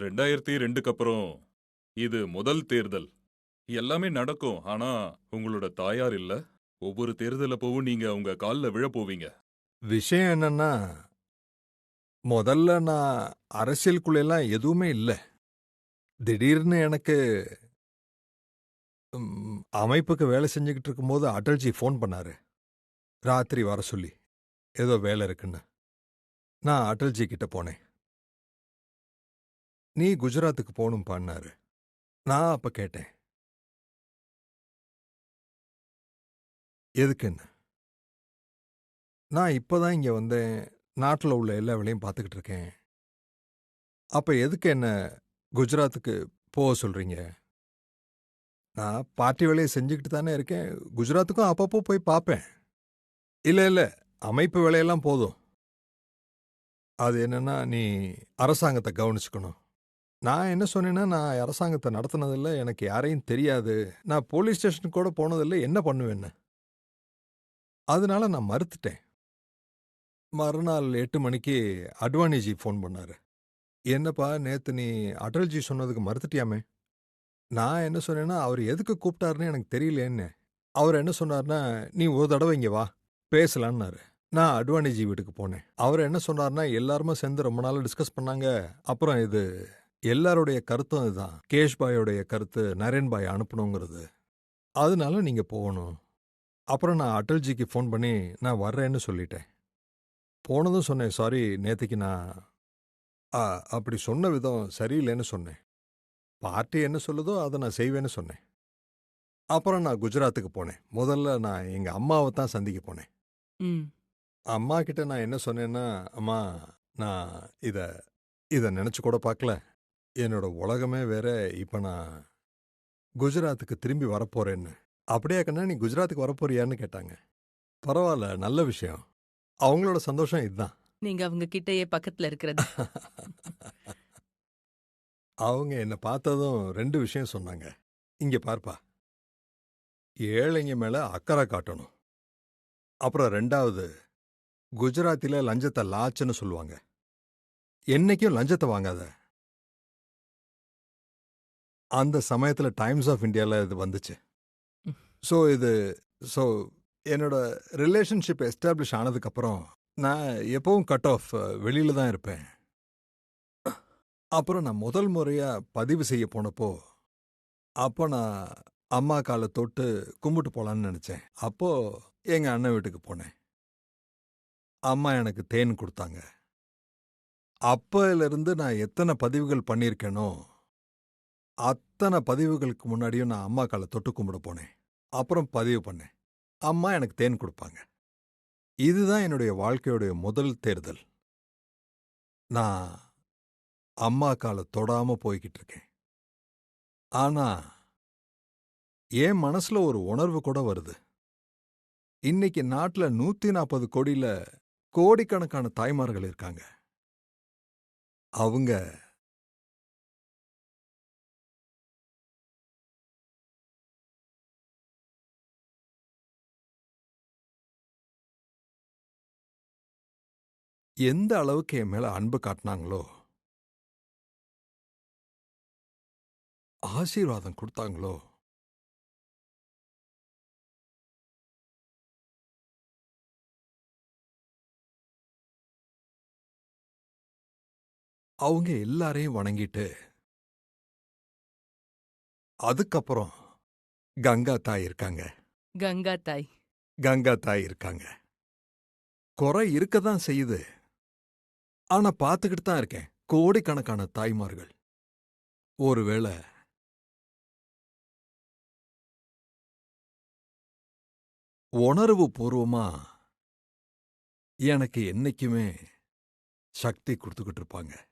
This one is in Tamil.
ரெண்டாயிரத்தி ரெண்டுக்கு அப்புறம் இது முதல் தேர்தல். எல்லாமே நடக்கும் ஆனா உங்களோட தாயார் இல்ல. ஒவ்வொரு தேர்தல போவும் நீங்க உங்க கால்ல விழ போவீங்க. விஷயம் என்னன்னா முதல்ல நான் அரசியலுக்குள்ளெல்லாம் எதுவுமே இல்லை. திடீர்னு எனக்கு ம், அமைப்புக்கு வேலை செஞ்சுக்கிட்டு இருக்கும்போது அடல்ஜி ஃபோன் பண்ணாரு. ராத்திரி வர சொல்லி ஏதோ வேலை இருக்குன்னு. நான் அடல்ஜி கிட்ட போனேன். நீ குஜராத்துக்கு போகணும் பண்ணாரு நான் அப்ப கேட்டேன். எதுக்குன்னு நான் இப்பதான் இங்க வந்தேன். நாட்டில் உள்ள எல்லா வேலையும் பார்த்துக்கிட்டு இருக்கேன். அப்ப எதுக்கு என்ன குஜராத்துக்கு போக சொல்றீங்க? நான் பார்ட்டி வேலையை செஞ்சுக்கிட்டு தானே இருக்கேன். குஜராத்துக்கும் அப்பப்போ போய் பார்ப்பேன் இல்ல இல்ல. அமைப்பு வேலையெல்லாம் போதும். அது என்னன்னா நீ அரசாங்கத்தை கவனிச்சுக்கணும். நான் என்ன சொன்னேன்னா நான் அரசாங்கத்தை நடத்தினதில்ல எனக்கு யாரையும் தெரியாது. நான் போலீஸ் ஸ்டேஷனுக்கு கூட போனதில்லை என்ன பண்ணுவேன்னு? அதனால நான் மறுத்துட்டேன். மறுநாள் எட்டு மணிக்கு அட்வானிஜி ஃபோன் பண்ணாரு. என்னப்பா நேத்து நீ அடல்ஜி சொன்னதுக்கு மறுத்துட்டியாமே? நான் என்ன சொன்னேன்னா அவர் எதுக்கு கூப்பிட்டாருன்னு எனக்கு தெரியலேன்னு. அவர் என்ன சொன்னார்னா நீ ஒரு தடவை இங்கே வா பேசலான்னாரு. நான் அட்வானிஜி வீட்டுக்கு போனேன். அவர் என்ன சொன்னார்னா எல்லாருமே சேர்ந்து ரொம்ப நாள் டிஸ்கஸ் பண்ணாங்க. அப்புறம் இது எல்லாருடைய கருத்தும் இதுதான் கேஷ்பாயோடைய கருத்து நரேன் பாய் அனுப்பணுங்கிறது. அதனால நீங்க போகணும். அப்புறம் நான் அடல்ஜிக்கு ஃபோன் பண்ணி நான் வர்றேன்னு சொல்லிட்டேன். போனதும் சொன்னேன் சாரி நேத்திக்கு நான் ஆ, அப்படி சொன்ன விதம் சரியில்லைன்னு சொன்னேன். பார்ட்டி என்ன சொல்லுதோ அதை நான் செய்வேன்னு சொன்னேன். அப்புறம் நான் குஜராத்துக்கு போனேன். முதல்ல நான் எங்க அம்மாவை தான் சந்திக்க போனேன். அம்மா கிட்ட நான் என்ன சொன்னேன்னா அம்மா நான் இத இத நினைச்சு கூட பார்க்கல. என்னோட உலகமே வேற. இப்ப நான் குஜராத்துக்கு திரும்பி வரப்போறேன்னு. அப்படியே கண்ணா நீ குஜராத்துக்கு வரப்போறியான்னு கேட்டாங்க. பரவாயில்ல நல்ல விஷயம். அவங்களோட சந்தோஷம் இதுதான். நீங்க அவங்க கிட்டயே பக்கத்துல இருக்கிறது. அவங்க என்னை பார்த்ததும் ரெண்டு விஷயம் சொன்னாங்க. இங்க பார்ப்பா. ஏழைங்க மேல அக்கறை காட்டணும். அப்புறம் ரெண்டாவது குஜராத்தில லஞ்சத்தை லாச்சுன்னு சொல்லுவாங்க. என்னைக்கும் லஞ்சத்தை வாங்காத. அந்த சமயத்துல டைம்ஸ் ஆஃப் இந்தியால இது வந்துச்சு. ஸோ இது ஸோ என்னோட ரிலேஷன்ஷிப் எஸ்டாப்ளிஷ் ஆனதுக்கப்புறம் நான் எப்பவும் கட் ஆஃப் வெளியில தான் இருப்பேன். அப்புறம் நான் முதல் முறையா பதிவு செய்ய போனப்போ அப்போ நான் அம்மா காலை தொட்டு கும்பிட்டு போலான்னு நினைச்சேன். அப்போ எங்க அண்ணன் வீட்டுக்கு போனேன். அம்மா எனக்கு தேன் கொடுத்தாங்க. அப்பையிலிருந்து நான் எத்தனை பதிவுகள் பண்ணியிருக்கேனோ அத்தனை பதிவுகளுக்கு முன்னாடியும் நான் அம்மா காலை தொட்டு கும்பிட போனேன். அப்புறம் பதிவு பண்ணேன். அம்மா எனக்கு தேன் கொடுப்பாங்க. இதுதான் என்னுடைய வாழ்க்கையுடைய முதல் தேர்தல் நான் அம்மா காலை தொடாம போய்கிட்டு இருக்கேன். ஆனா என் மனசுல ஒரு உணர்வு கூட வருது. இன்னைக்கு நாட்டுல நூத்தி நாற்பது கோடியில கோடிக்கணக்கான தாய்மார்கள் இருக்காங்க. அவங்க எந்த அளவுக்கு என் மேல அன்பு காட்டினாங்களோ ஆசீர்வாதம் கொடுத்தாங்களோ அவங்க எல்லாரையும் வணங்கிட்டு அதுக்கப்புறம் கங்கா தாய் இருக்காங்க. கங்கா தாய். கங்கா தாய் இருக்காங்க. குறை இருக்க தான் செய்யுது. ஆனா பார்த்துக்கிட்டு தான் இருக்கேன். கோடிக்கணக்கான தாய்மார்கள். ஒருவேளை உணர்வு பூர்வமா எனக்கு என்னைக்குமே சக்தி கொடுத்துக்கிட்டு இருப்பாங்க.